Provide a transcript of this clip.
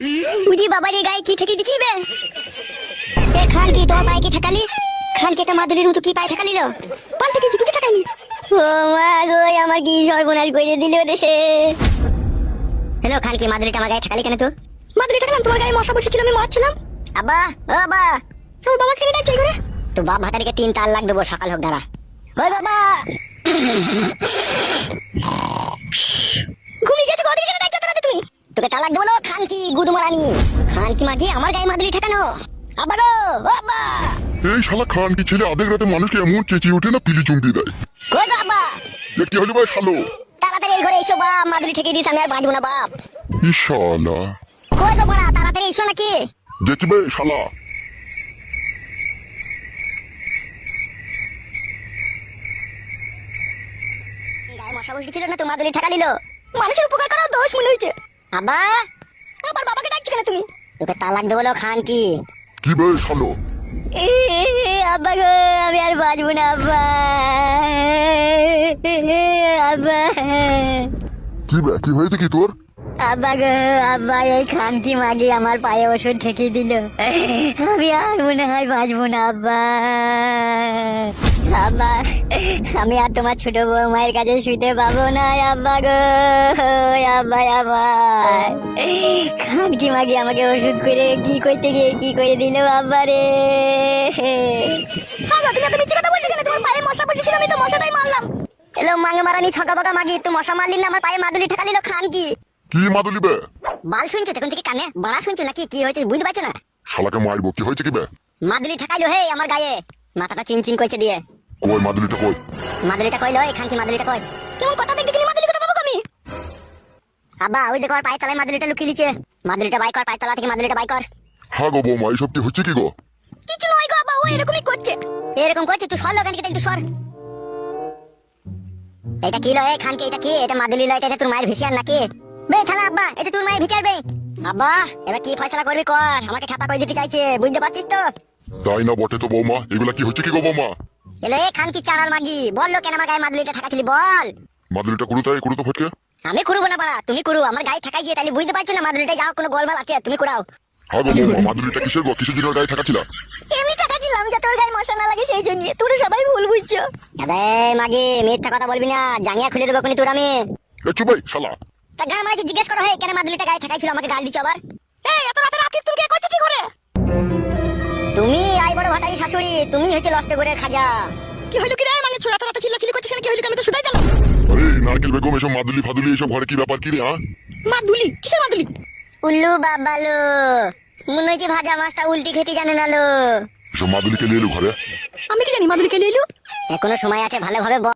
উজি বাবার এই গায়ে কি ঠেকে দিচ্ছি বে এ খান কি তোর পায়ে কি ঠেকালি? খান কি একটা মাদুলির মতো কি পায়ে ঠেকালিল? পাল্টে কিছু কিছু ঠেকাইনি ও মা গো আমার কি সর্বনাশ করে দিল রে। হ্যালো খান কি মাদুলিটা আমার গায়ে ঠেকালি কেন তো? মাদুলি ঠেকালাম তোমার গায়ে মশা বসেছিল আমি মারছিলাম। আব্বা ও আব্বা। তোর বাবা কেন ডাকছে করে তো বাপ ভাতারিকে তিন তার লাগ দেবো সকাল হোক দাঁড়া। ওই বাবা ঘুমিয়ে গেছে কদিন কেন ডাকছো তোরা তুমি তোকে তালাক দেবো না, খান কি গুদমারানি। খান কি মাগি আমার গায়ে মাদুলি ঠেকানো। আব্বা গো ও আব্বা। এই শালা খান কি ছেলে আধেক রাতে মানুষকে এমন চেঁচিয়ে ওঠে না পিলি চুমটি দেয়। কই এ কি হলো ভাই শালো? তাড়াতাড়ি এই ঘরে এসো বাপ মাদুলি ঠেকে দিস আমি আর বাঁচবো না বাপ। ই শালা। কই গো বড়া তাড়াতাড়ি এসো নাকি? দেখি বে শালা। গায়ে মশা বসেছিল না তো মাদুলি ঠেকা মানুষের উপকার করা দোষ মনে হয়েছে। আব্বা আবার বাবাকে ডাকছো কেন তুমি? তোকে তালাক দেবো না, খান কি? কি আব্বা গো আমি আর বাঁচবো না আব্বা। আব্বা। কি বে কি হয়েছে কি তোর? আব্বা গো আব্বা এই খান কি মাগি আমার পায়ে ওষুধ ঠেকে দিল। আমি আর মনে হয় বাঁচবো না আব্বা। আব্বা আমি আর তোমার ছোট বউ মায়ের কাছে শুতে পাবো না আব্বা গো আব্বা আব্বা। খান কি মাগি আমাকে ওষুধ করে কি করতে গিয়ে কি করে দিল আব্বা রে? আব্বা তুমি এত মিথ্যে কথা বলছো কেন? তোমার পায়ে মশা বসেছিল আমি তো মশাটাই মারলাম। এলো মাঙ্গে মারানি ছকা বকা মাগি তুই মশা মারলি না আমার পায়ে মাদুলি ঠেকালিল খান কি কি মাদুলি বে? বাল শুনছো তখন থেকে কানে? বাড়া শুনছো নাকি? কি হয়েছে? বুঝতে পারছ না? শালাকে মারবো কি হয়েছে কি বে? মাদুলি ঠেকাইলো হে আমার গায়ে। মাথাটা চিনচিন করছে দিয়ে। কই মাদুলিটা কই? মাদুলিটা কইলো এখান কি মাদুলিটা কই? কেমন কথা দেখতে গেলি মাদুলি কথা পাবো আমি? আব্বা ওই দেখো আর পায়ে তলায় মাদুলিটা লুকিয়ে লিছে মাদুলিটা বাই কর পায়ে তলা থেকে মাদুলিটা বাই কর। হ্যাঁ গো বৌমা এইসব কি হচ্ছে কি গো? কিছু নয় গো আব্বা ও এরকমই করছে। এরকম করছে? তুই সর থেকে একটু সর। এটা কি লয়? খানকে এটা কি? এটা মাদুলি লয় এটা তোর মায়ের ভিসিয়ার নাকি? বে থালা আব্বা এটা তোর মায়ের ভিচার বে। আব্বা এবার কি ফয়সালা করবি কর? আমাকে খাপা করে দিতে চাইছে বুঝতে পারছিস তো? তাই না বটে তো বৌমা এগুলা কি হচ্ছে কি গো বৌমা? এলো এ খান কি মাগি? বল লো কেন আমার গায়ে মাদুলিটা ঠাকাছিলি বল। মাদুলিটা কুড়ু তাই কুড়ু তো ফটকে। আমি কুড়বো না পারা তুমি কুড়ু আমার গায়ে ঠাকাই গিয়ে তাহলে বুঝতে পারছ না মাদুলিটা যাও কোনো গোলমাল আছে? তুমি কুড়াও। হ্যাঁ গো বৌমা মাদুলিটা কিসের গো? কিসের জন্য গায়ে এমনি ঠাকাছিলাম যাতে ওর গায়ে মশা না লাগে সেই জন্য। তোরা সবাই ভুল বুঝছ। আরে মাগি মিথ্যা কথা বলবি না। জানিয়া খুলে দেবো কোনি তোর আমি। এ চুপ ভাই শালা। তা গান মারাকে জিজ্ঞেস করো হে কেন মাদুলিটা গায়ে ঠাকাইছিল? আমাকে গাল দিচ্ছ আবার? এই এত রাতে রাতে তুমি কে করছ কি করে? তুমি আই বড় ভাতারি শাশুড়ি তুমি হচ্ছে লস্ট গোরের খাজা। কি হইল কি রে? মানে ছোড়া তারা চিল্লাচিল্লি করছিস কেন? কি হইল কি? আমি তো শুধাই দিলাম আরে নারকেল বেগম এসব মাদুলি ফাদুলি এসব ঘরে কি ব্যাপার? কি রে হ্যাঁ? মাদুলি? কিসের মাদুলি? উল্লু বাবালো মনে হচ্ছে ভাজা মাছটা উল্টি খেতে জানে না লো। এসব মাদুলিকে নিয়ে এলো ঘরে? আমি কি জানি মাদুলি কে এলো? এখনও সময় আছে ভালোভাবে বল